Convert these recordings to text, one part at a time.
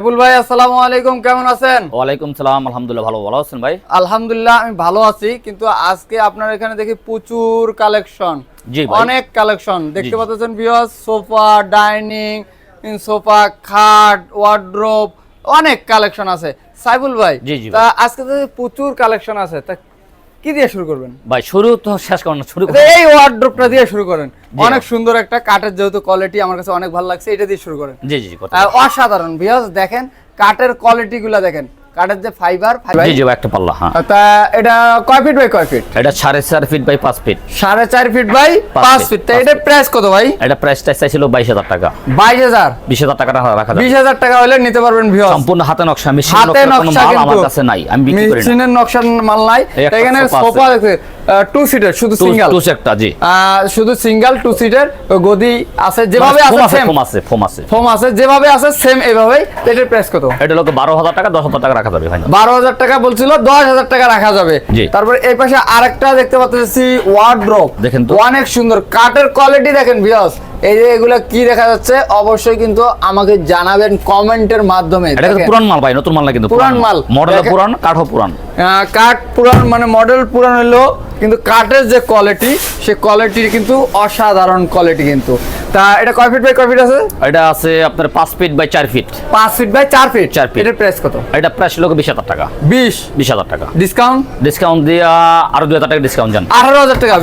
ভাই আসসালামু আলাইকুম কেমন আছেন? ওয়ালাইকুম সালাম আলহামদুলিল্লাহ ভালো ভালো আছেন ভাই? আলহামদুলিল্লাহ আমি ভালো আছি কিন্তু আজকে আপনার এখানে দেখি প্রচুর কালেকশন। জি অনেক কালেকশন। দেখতে পাচ্ছেন ভিউয়ার্স সোফা ডাইনিং সোফা খাট ওয়ার্ড্রোব অনেক কালেকশন আছে। সাইবুল ভাই জি, জি তা আজকে তো প্রচুর কালেকশন আছে। তা কি দিয়ে শুরু করবেন? ভাই শুরু তো শেষ করেন শুরু। এই ওয়ার্ড্রপটা দিয়ে শুরু করেন। অনেক সুন্দর একটা কাঠের যেহেতু কোয়ালিটি আমার কাছে অনেক ভালো লাগছে এটা দিয়ে শুরু করেন। জি জি অসাধারণ ভিউয়ার্স দেখেন কাঠের কোয়ালিটিগুলো দেখেন। কাঠের যে ফাইবার জি জি একটা পাল্লা হ্যাঁ। তা এটা কয় ফিট বাই কয় ফিট এটা সাড়ে চার ফিট বাই পাঁচ ফিট সাড়ে চার ফিট বাই পাঁচ ফিট তা এটা প্রাইস কত ভাই? এটা প্রাইসটা চাইছিল বাইশ হাজার টাকা। বাইশ হাজার? বিশ হাজার টাকা রাখা রাখা যাবে। বিশ হাজার টাকা হলে নিতে পারবেন ভিউ সম্পূর্ণ হাতে নকশা মেশিনের নকশা কোনো নকশা মাল আমার কাছে নাই আমি মেশিনের নকশার মাল নাই। এখানে সোফা দেখতে টু সিটার শুধু সিঙ্গেল টু একটা জি। শুধু সিঙ্গেল টু সিটার গদি আছে যেভাবে আছে সেম ফোম আছে ফোম আছে। ফোম আছে যেভাবে আছে সেম এভাবেই। তো এটার প্রাইস কত? এটা লোক বারো হাজার টাকা দশ হাজার টাকা রাখা যাবে ভাই বারো হাজার টাকা বলছিল দশ হাজার টাকা রাখা যাবে। তারপর এই পাশে আরেকটা দেখতে পাচ্ছি ওয়ার্ড্রোপ দেখেন তো। অনেক সুন্দর। কাঠের কোয়ালিটি দেখেন বিয়স এই যে এগুলো কি দেখা যাচ্ছে অবশ্যই কিন্তু আমাকে জানাবেন কমেন্টের মাধ্যমে। এটা পুরান মাল ভাই নতুন মাল না কিন্তু পুরান মাল। মডেল। পুরান কাঠও পুরান। কাঠ পুরান মানে মডেল পুরান হলো কিন্তু কাঠের যে কোয়ালিটি সে কোয়ালিটি কিন্তু অসাধারণ কোয়ালিটি কিন্তু। তা এটা কয় ফিট বাই কয় ফিট আছে? এটা আছে আপনার পাঁচ ফিট বাই চার ফিট পাঁচ ফিট বাই চার ফিট চার feet। এটার প্রাইস কত? এটা প্রাইস লোক বিশ হাজার টাকা। বিশ? বিশ হাজার টাকা। ডিসকাউন্ট ডিসকাউন্ট দিয়ে আরও দুই হাজার টাকা ডিসকাউন্ট টাকা 18,000 টাকা,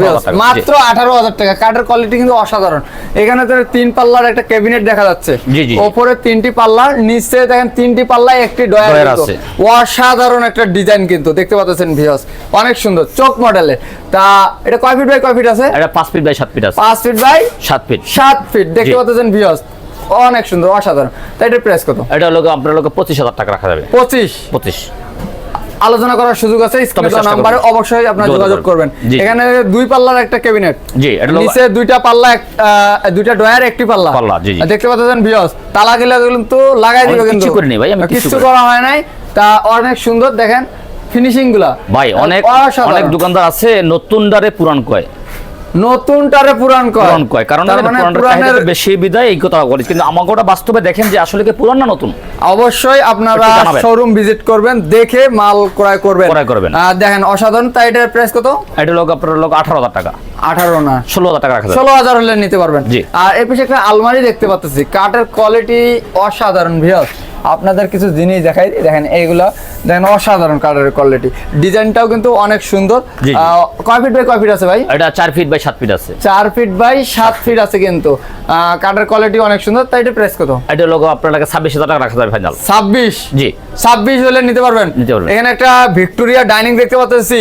মাত্র আঠারো হাজার টাকা। কাঠের কোয়ালিটি কিন্তু অসাধারণ। এখানে তো তিন পাল্লার একটা ক্যাবিনেট দেখা যাচ্ছে। জি, জি। ওপরে তিনটি পাল্লা নিচে দেখেন তিনটি পাল্লা একটি ডয়ার আছে। অসাধারণ একটা ডিজাইন কিন্তু। দেখতে পাচ্ছেন ভিউস অনেক সুন্দর। চোখ মডেলে তা এটা কয় ফিট বাই কয় ফিট আছে? এটা পাঁচ ফিট বাই সাত ফিট আছে। পাঁচ ফিট বাই সাত ফিট সাত ফিট দেখতে পাচ্ছেন ভিউস অনেক সুন্দর অসাধারণ। তা এটার প্রাইস কত? এটা লোক আপনার লোক পঁচিশ হাজার টাকা রাখা যাবে। পঁচিশ? পঁচিশ। আলোচনা করার সুযোগ আছে নাম্বারে অবশ্যই আপনারা যোগাযোগ করবেন। এখানে দুই পাল্লার একটা ক্যাবিনেট জি এটা নিচে দুইটা পাল্লা দুইটা ডয়ার একটি পাল্লা। পাল্লা, জি, জি। দেখতে পাচ্ছেন ভিউস তালা গেলে কিন্তু লাগাই দিবে কিন্তু। করিনি ভাই, আমি কিচ্ছু করা হয় নাই তা অনেক সুন্দর দেখেন ফিনিশিংগুলা। ভাই অনেক অনেক দোকানদার আছে নতুন ডারে পুরান কয়। নতুনটারে পুরান কয়। পুরান কয় কারণ মানে চাহিদাটা বেশি বিদায় এই কথা বলি কিন্তু বাস্তবে দেখেন যে আসলে কি পুরান না নতুন। অবশ্যই আপনারা শোরুম ভিজিট করবেন দেখে মাল ক্রয় করবেন। ক্রয় করবেন। আর দেখেন অসাধারণ। তাই এটার প্রাইস কত? এটা লোক আপনার লোক আঠারো হাজার টাকা। আঠারো না। ষোলো হাজার টাকা রাখা যাবে। ষোলো হাজার হলে নিতে পারবেন। জি। আর এর একটা আলমারি দেখতে পাচ্ছি কাঠের কোয়ালিটি অসাধারণ ভিউস আপনাদের কিছু জিনিস দেখাই দেখেন এইগুলা দেখেন অসাধারণ কাঠের কোয়ালিটি ডিজাইনটাও কিন্তু অনেক সুন্দর। কয় ফিট বাই কয় ফিট আছে ভাই? এটা চার ফিট বাই সাত ফিট আছে। চার ফিট বাই সাত ফিট আছে কিন্তু। কাঠের কোয়ালিটি অনেক সুন্দর তাই এটা প্রেস কত? এটা লোক আপনার লাগে ছাব্বিশ হাজার টাকা রাখা যাবে ফাইনাল ছাব্বিশ? জি। ছাব্বিশ হলে নিতে পারবেন? নিতে পারবেন। এখানে একটা ভিক্টোরিয়া ডাইনিং দেখতে পাচ্ছি।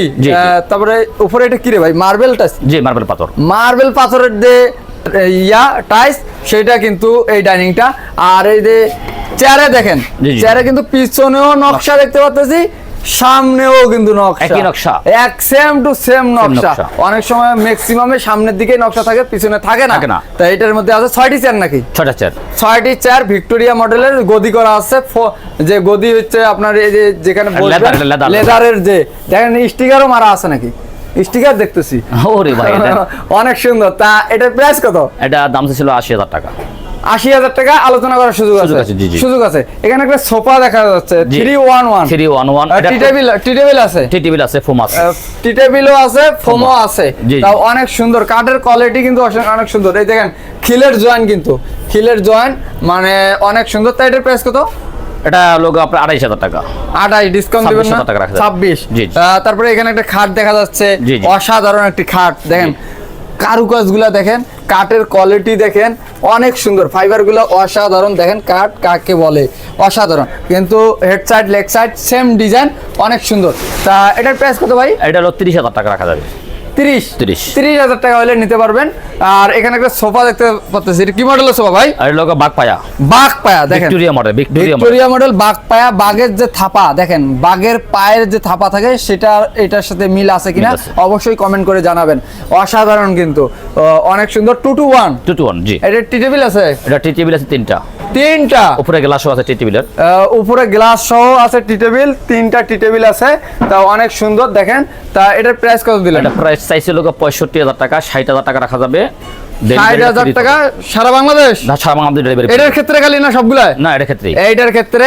তারপরে উপরে এটা কি রে ভাই? মার্বেল টাচ জি মার্বেল পাথর। মার্বেল পাথরের যে ইয়া টাইস সেটা কিন্তু এই ডাইনিংটা আর এই যে চেয়ারে দেখেন। চেয়ারে কিন্তু পিছনেও নকশা দেখতে পাচ্ছি সামনেও কিন্তু নকশা। একই নকশা। এক সেম টু সেম নকশা। অনেক সময় ম্যাক্সিমামে সামনের দিকে নকশা থাকে পিছনে থাকে না। তাই এটার মধ্যে আছে ছয়টি চেয়ার নাকি? ছটা চার ছয়টি চেয়ার ভিক্টোরিয়া মডেলের গদি করা আছে যে গদি হচ্ছে আপনার এই যে যেখানে লেদারের যে দেখেন স্টিকারও মারা আছে নাকি? স্টিকার দেখতেছি। ওরে ভাই অনেক সুন্দর। তা এটার প্রাইস কত? এটা দাম ছিল আশি হাজার টাকা। আশি হাজার টাকা আলোচনা করার সুযোগ আছে। সুযোগ আছে। এখানে একটা সোফা দেখা যাচ্ছে three one one. Three one one tea table tea table আছে? টি টেবিল আছে ফোম আছে। টি টেবিলও আছে ফোমও আছে। তাও অনেক সুন্দর। কাঠের কোয়ালিটি কিন্তু অনেক সুন্দর। এই দেখেন খিলের জয়েন কিন্তু। খিলের জয়েন মানে অনেক সুন্দর। তাই এটার প্রাইস কত? এটা লোক আপনার আড়াইশ হাজার টাকা। আঠাশ ডিসকাউন্ট দিবেন না? 26,000 টাকা ছাব্বিশ। তারপরে এখানে একটা খাট দেখা যাচ্ছে। অসাধারণ একটি খাট। দেখেন কারুকাজগুলা দেখেন। কাঠের কোয়ালিটি দেখেন, অনেক সুন্দর। ফাইবারগুলো অসাধারণ দেখেন, কাঠ কাকে বলে? অসাধারণ। কিন্তু head side leg side same design অনেক সুন্দর। তা এটার প্রাইস কত ভাই? এটা হলো তিরিশ হাজার টাকা রাখা যাবে। তিরিশ। 30 তিরিশ হাজার টাকা হলে নিতে পারবেন। আর এখানে একটা সোফা দেখতে পাচ্ছি এটা কি মডেলের সোফা ভাই? আর লোক বাঘ পায়া বাঘ পায়া দেখেন। ভিক্টোরিয়া মডেল ভিক্টোরিয়া মডেল বাঘ পায়া বাঘের যে থাপা দেখেন বাঘের পায়ের যে থাপা থাকে সেটা এটার সাথে মিল আছে কিনা অবশ্যই কমেন্ট করে জানাবেন। অসাধারণ কিন্তু। অনেক সুন্দর two two one two two one জি। এটা টি টেবিল আছে? এটা টি টেবিল আছে তিনটা। তিনটা। উপরে গ্লাসও আছে টি টেবিলের। উপরে গ্লাস সহ আছে টি টেবিল তিনটা টি টেবিল আছে। তা অনেক সুন্দর দেখেন। তা এটার প্রাইস কত দিলেন? এটা প্রাইস চাইছে লোক পঁয়ষট্টি হাজার টাকা ষাট হাজার টাকা রাখা যাবে। ষাট হাজার টাকা সারা বাংলাদেশ? না ছাড়া আমাদের ডেলিভারি এটার ক্ষেত্রে খালি না সবগুলা না এটার ক্ষেত্রে এইটার ক্ষেত্রে।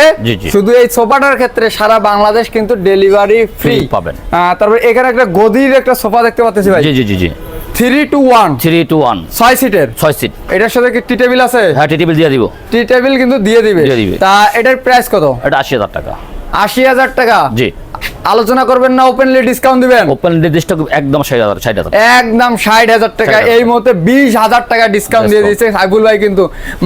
শুধু এই সোফাটার ক্ষেত্রে সারা বাংলাদেশ কিন্তু ডেলিভারি ফ্রি পাবেন। তারপর এখানে একটা গদির একটা সোফা দেখতে পাচ্ছি ভাই। জি জি জি জি। Three two one three two one ছয় সিটের ছয় সিট এটার সাথে কি টি টেবিল আছে? হ্যাঁ টেবিল দিয়ে দিব। টি টেবিল কিন্তু দিয়ে দিবে। দিয়ে দিবে। তা এটার প্রাইস কত? এটা আশি হাজার টাকা। আশি হাজার টাকা? জি। আলোচনা করবেন না ওপেনলি ডিসকাউন্ট দিবেন। ওপেন নির্দিষ্ট একদম ষাট হাজার ষাট হাজার। একদম ষাট হাজার টাকা। এই মুহূর্তে বিশ হাজার টাকা ডিসকাউন্ট দিয়ে। দিচ্ছে সাইফুল ভাই কিন্তু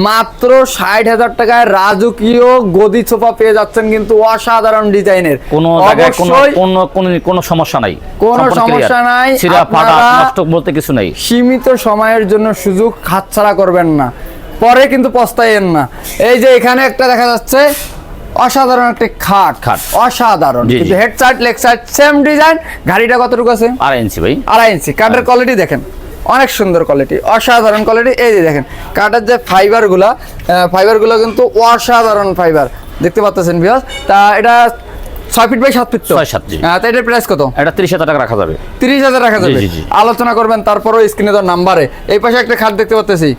মাত্র ষাট হাজার টাকায় রাজকীয় গদি সোফা পেয়ে যাচ্ছেন কিন্তু অসাধারণ ডিজাইনের। কোনো জায়গায় কোনো কোনো কোনো কোনো সমস্যা নাই। কোনো সমস্যা নাই, ছিঁড়া ফাটা নষ্ট বলতে কিছু নাই। সীমিত সময়ের জন্য সুযোগ হাতছাড়া করবেন না। পরে কিন্তু পস্তাইয়েন না। এই যে এখানে একটা দেখা যাচ্ছে অসাধারণ একটা খাট। খাট। অসাধারণ। কিন্তু head side leg side same design গাড়িটা কতটুকু আছে? আড়াই ইঞ্চি ভাই। আড়াই ইঞ্চি। কাঠের কোয়ালিটি দেখেন। অনেক সুন্দর কোয়ালিটি অসাধারণ কোয়ালিটি এই যে দেখেন কাঠের যে ফাইবারগুলা কিন্তু অসাধারণ ফাইবার দেখতে পাচ্ছেন বিয়াস তা এটা ছয় ফিট বাই সাত ফিট তো? ছয় সাত, তা এটার প্রাইস কত? এটা তিরিশ হাজার টাকা রাখা যাবে। তিরিশ হাজার রাখা যাবে। আলোচনা করবেন তারপরও স্ক্রিনে তো নাম্বারে এই পাশে একটা খাট দেখতে পাচ্ছি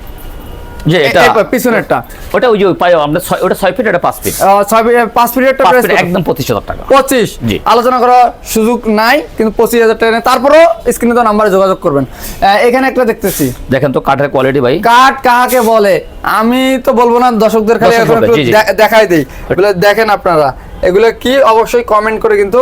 যে এটা পিছনেরটা। ওটা ওই যে পায় আমরা ওটা ফিট এটা ফিট ফিট প্রাইস একদম হাজার টাকা। পঁচিশ। জি। আলোচনা করার সুযোগ নাই কিন্তু পঁচিশ হাজার টাকা নেই। তারপরও স্ক্রিনে তো নাম্বারে যোগাযোগ করবেন। এখানে একটা দেখতেছি। দেখেন তো কাঠের কোয়ালিটি ভাই। কাঠ কাকে বলে? আমি তো বলব না দর্শকদের খালি একটু দেখাই দেই। দেখেন আপনারা। এগুলো কি অবশ্যই কমেন্ট করে কিন্তু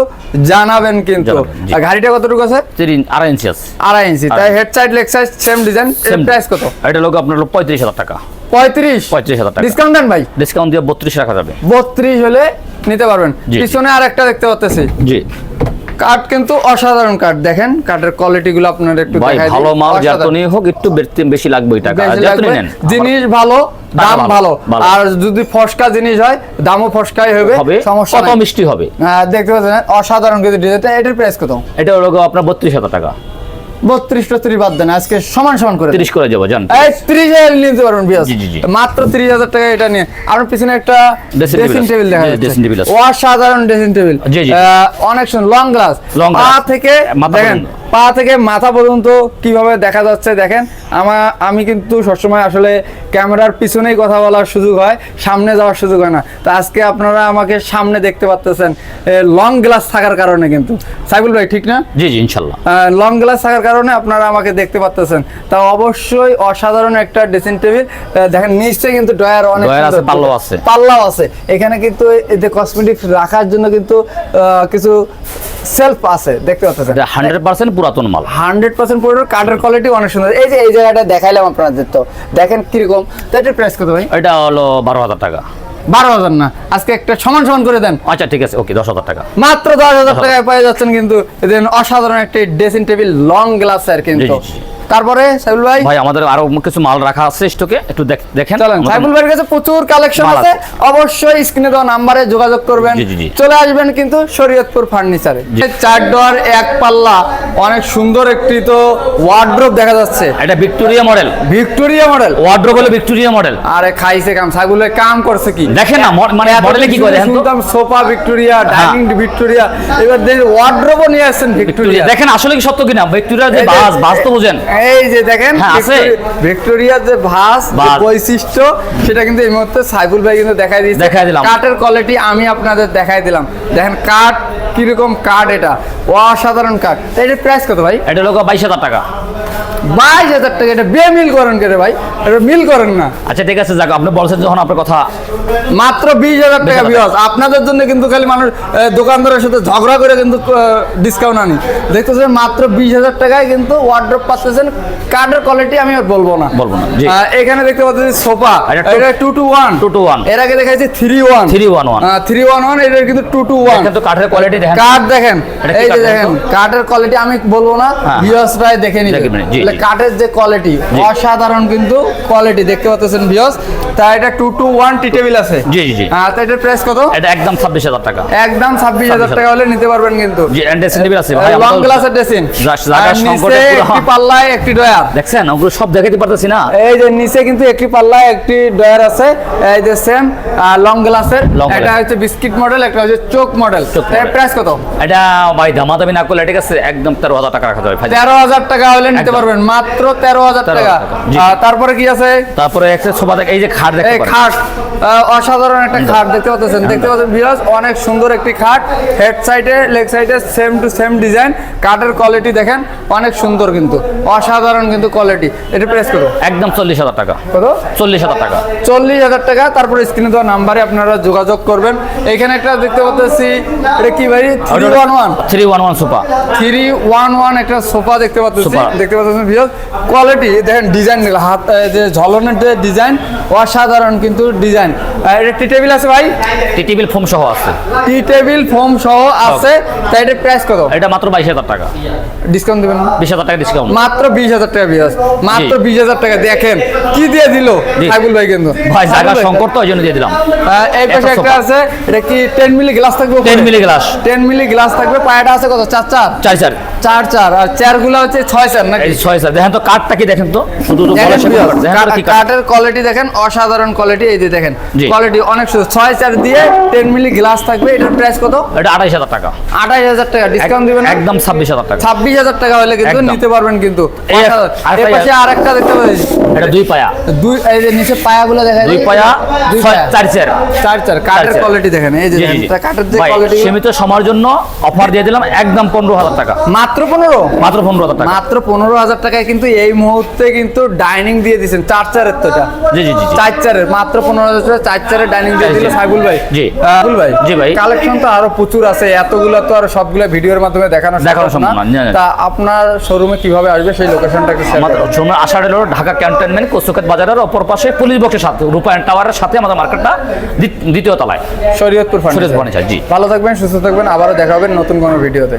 জানাবেন কিন্তু। আর গাড়িটা কতটুকু আছে? তিন আড়াই ইঞ্চি আছে। আড়াই ইঞ্চি। তাই head side leg side same design এর প্রাইস কত? এটা লোক আপনার হলো পঁয়ত্রিশ হাজার টাকা। পঁয়ত্রিশ? পঁয়ত্রিশ হাজার টাকা। ডিসকাউন্ট দেন ভাই। ডিসকাউন্ট দিয়ে বত্রিশ রাখা যাবে। বত্রিশ হলে নিতে পারবেন। পিছনে আর একটা দেখতে পাচ্ছি জি। কাঠ কিন্তু অসাধারণ কাঠ দেখেন কাঠের কোয়ালিটি গুলো আপনার একটু দেখাই ভালো মাল। যতনই হোক একটু বেশি- লাগবে টাকা। যতনই নেন জিনিস ভালো দাম ভালো। আর যদি ফসকা জিনিস হয় দামও ফসকাই হবে সমস্যা কত মিষ্টি হবে? আহ, দেখতে পাচ্ছেন অসাধারণ কিন্তু ডিজাইনটা এটার প্রাইস কত? এটা হলো আপনার বত্রিশ হাজার টাকা। বত্রিশ টত্রিশ বাদ দেন আজকে সমান সমান করে দেন। তিরিশ করে যাব জান। এই ত্রিশ হাজার নিতে পারবেন বিয়াস। মাত্র ত্রিশ হাজার টাকা এটা নিয়ে। আপনার পিছনে একটা ড্রেসিং টেবিল দেখা যাচ্ছে। অসাধারণ ড্রেসিং টেবিল জি। অনেক সুন্দর লং গ্লাস পা থেকে দেখেন। পা থেকে মাথা পর্যন্ত কীভাবে দেখা যাচ্ছে দেখেন আমার আমি কিন্তু সবসময় আসলে ক্যামেরার পিছনেই কথা বলার সুযোগ হয় সামনে যাওয়ার সুযোগ হয় না। তো আজকে আপনারা আমাকে সামনে দেখতে পাচ্তেছেন লং গ্লাস থাকার কারণে কিন্তু। সাইবুল ভাই ঠিক না? জি জি ইনশাল্লাহ। লং গ্লাস থাকার কারণে আপনারা আমাকে দেখতে পাচ্তেছেন তা অবশ্যই অসাধারণ একটা ড্রেসিং টেবিল দেখেন নিশ্চয়ই কিন্তু ডয়ার অনেক পাল্লাও আছে। পাল্লাও আছে। এখানে কিন্তু এতে কসমেটিক্স রাখার জন্য কিন্তু কিছু সেলফ আছে দেখতে পাচ্ছেন। এটা হান্ড্রেড পার্সেন্ট পুরাতন মাল। কাঠের কোয়ালিটি অনেক সুন্দর। এই যে এই জায়গাটা দেখাইলাম আপনাদের তো। দেখেন কীরকম। তো এটার প্রাইস কত ভাই? এটা হলো বারো হাজার টাকা। বারো হাজার না? আজকে একটা সমান সমান করে দেন। আচ্ছা ঠিক আছে ওকে দশ হাজার টাকা। মাত্র দশ হাজার টাকায় পেয়ে যাচ্ছেন কিন্তু অসাধারণ একটি ড্রেসিং টেবিল লং গ্লাস গ্লাসের কিন্তু। তারপরে সাইবুল ভাই? ভাই আমাদের আরও কিছু মাল রাখা আছে স্টকে একটু দেখেন। চলেন সাইবুল ভাইয়ের কাছে প্রচুর কালেকশন আছে। অবশ্যই স্ক্রিনে দেওয়া নাম্বারে যোগাযোগ করবেন। চলে আসবেন কিন্তু শরীয়তপুর ফার্নিচারে চার ডোয়ার এক পাল্লা অনেক সুন্দর একটি তো ওয়ার্ড্রোব দেখা যাচ্ছে। এটা Victoria model Victoria model wardrobe হলো ভিক্টোরিয়া মডেল আরে খাইছে কাম সাইবুল ভাই কাম করছে কি? দেখেন না মানে মডেলে কি করে দেখেন তো। শুনতাম সোফা ভিক্টোরিয়া ডাইনিং ভিক্টোরিয়া এবার দেখি ওয়ার্ড্রোবও নিয়ে আসছেন ভিক্টোরিয়া দেখেন আসলে কি সত্য কিনা? ভিক্টোরিয়ার যে যে- বাস বাস তো বুঝেন। এই যে দেখেন হ্যাঁ, আছে। ভিক্টোরিয়ার যে ভাস বৈশিষ্ট্য সেটা কিন্তু এই মুহূর্তে সাইফুল ভাই কিন্তু দেখাই দিয়েছে। দেখাই দিলাম। কাঠের কোয়ালিটি আমি আপনাদের দেখাই দিলাম। দেখেন কাঠ কীরকম কাঠ এটা? অসাধারণ কাঠ। এটা এটার প্রাইস কত ভাই? এটা লোক বাইশ হাজার টাকা। বাইশ হাজার টাকা এটা বে মিল করেন কে রে ভাই? এটা মিল করেন না। আচ্ছা ঠিক আছে যাক আপনি বলছেন যখন আপনার কথা। মাত্র বিশ হাজার টাকা 20,000 আপনাদের জন্য কিন্তু খালি মানুষ দোকানদারের সাথে ঝগড়া করে কিন্তু ডিসকাউন্ট আনি। দেখতেছেন মাত্র বিশ হাজার টাকায় কিন্তু ওয়ার্ড্রপ পাচ্ছেন কার্ডের কোয়ালিটি আমি আর বলব না। বলব না, এখানে দেখতে পাচ্ছি সোফা। এটা টু টু ওয়ান 2 to 1 এর আগে দেখাইছি three one 311 three one one এটা কিন্তু টু টু ওয়ান দেখেন তো কাঠের কোয়ালিটি দেখেন। কাঠ দেখেন এই যে দেখেন কাঠের কোয়ালিটি আমি বলব না হ্যাঁ। ভিউয়ার্সরাই দেখে জি। কাঠের যে কোয়ালিটি অসাধারণ কিন্তু কোয়ালিটি দেখতে পাচ্ছেন ভিউয়ার্স তা এটা two two one tea table আছে। জি জি জি। হ্যাঁ তো এটার প্রাইস কত? এটা একদম ছাব্বিশ হাজার টাকা। একদম 26,000 টাকা হলে নিতে পারবেন কিন্তু। জি এন্ড ড্রেসিং টেবিল আছে ভাই লং আমাদের- গ্লাসের ড্রেসিং যা- জায়গার সংকটে একটি পাল্লায় একটি ডয়ার দেখছেন? ওগুলো সব দেখাতে পারতেছি না। এই যে নিচে কিন্তু একটি পাল্লায় একটি ডয়ার আছে। এই যে সেম লং গ্লাসের Long এটা হচ্ছে বিস্কিট মডেল একটা হচ্ছে চোক মডেল এর প্রাইস কত? এটা ভাই দামাদামি না করলে ঠিক আছে একদম তেরো হাজার টাকা রাখা যাবে ভাই। তেরো হাজার টাকা হলে নিতে পারবেন। মাত্র তেরো হাজার টাকা। তারপরে কি আছে? তারপরে একটা সোফা দেখ এই যে খাট দেখতে খাট অসাধারণ একটা খাট দেখতে পাচ্ছেন দেখতে পাচ্ছেন ভিউয়ার্স অনেক সুন্দর একটি খাট। হেড সাইডে লেগ সাইডে সেম টু সেম ডিজাইন কাঠের কোয়ালিটি দেখেন অনেক সুন্দর কিন্তু অসাধারণ কিন্তু কোয়ালিটি এটা প্রেস করো একদম চল্লিশ হাজার টাকা। কত? চল্লিশ হাজার টাকা। চল্লিশ হাজার টাকা তারপরে স্ক্রিনে দেওয়া নাম্বারে আপনারা যোগাযোগ করবেন। এখানে একটা দেখতে পাচ্ছি এটা কি ভাই? Three one one three one one sofa three one one একটা সোফা দেখতে পাচ্ছি। দেখতে পাচ্ছেন ভিউয়ার্স কোয়ালিটি দেখেন ডিজাইন হাত যে ঝলনের যে ডিজাইন অসাধারণ কিন্তু ডিজাইন এটা টি টেবিল আছে ভাই? টি টেবিল ফোম সহ আছে। টি টেবিল ফোম সহ আছে। তাই এটা প্রাইস কত? এটা মাত্র বাইশ হাজার টাকা। ডিসকাউন্ট দেবেন বিশ হাজার টাকা ডিসকাউন্ট মাত্র বিশ হাজার টাকা বিয়াস মাত্র বিশ হাজার টাকা। দেখেন কি দিয়ে দিল? সাইবুল ভাই কিন্তু। ভাই জায়গা সংকট তো ওই জন্য দিয়ে দিলাম। এই পাশে একটা আছে এটা কি টেন মিলি গ্লাস থাকবে 10 milli glass. Ten milli glass থাকবে। পায়াটা আছে কত? চার চার? চার চার। চার চার। আর চেয়ারগুলো হচ্ছে ছয় চার নাকি? ছয় স্যার দেখেন তো কাঠটা কি দেখেন তো? শুধু তো কাঠ। কাঠের কোয়ালিটি দেখেন অসাধারণ কোয়ালিটি এই যে দেখেন কোয়ালিটি অনেক সুন্দর। ছয় চার দিয়ে টেন মিলি গ্লাস থাকবে এটার প্রাইস কত? এটা আড়াইশ হাজার টাকা। আঠাশ হাজার টাকা ডিসকাউন্ট দিবেন একদম ছাব্বিশ হাজার টাকা। ছাব্বিশ হাজার টাকা হলে কিন্তু নিতে পারবেন কিন্তু। আরেকটা এর দেখতে পাচ্ছি এটা দুই পায়া। দুই এই যে নিচে পায়াগুলো দেখা দুই পায়া দুই পায়া। চার চার চার কাঠের চার চার। কোয়ালিটি দেখেন। এই যে কাঠের যে কোয়ালিটি সীমিত সময়ের জন্য অফার দিয়ে দিলাম একদম পনেরো হাজার টাকা। মাত্র পনেরো? মাত্র পনেরো হাজার টাকা। মাত্র পনেরো হাজার টাকায় কিন্তু এই মুহূর্তে কিন্তু ডাইনিং দিয়ে দিচ্ছেন চার চারের তো জি জি জি জি। চার চারের মাত্র পনেরো হাজার টাকা চার চারের ডাইনিং দিয়ে দিল। সাইবুল ভাই জি। সাইবুল ভাই জি ভাই। কালেকশন তো আরও প্রচুর আছে এতগুলো তো আর সবগুলো ভিডিওর মাধ্যমে দেখানো দেখানো সম্ভব না। তা আপনার শোরুমে কীভাবে আসবে সেই লোকেশনটা আমাদের করুন। সময় আষাঢ় ঢাকা ক্যান্টনমেন্ট কোচুকাত বাজারের অপর পাশে পুলিশ বক্সের সাথে রূপায়ণ টাওয়ারের সাথে আমাদের মার্কেটটা দ্বিতীয় তলায় শরীয়তপুর ফার্নিচার জি। ভালো থাকবেন সুস্থ থাকবেন আবারও দেখা হবে নতুন কোনো ভিডিওতে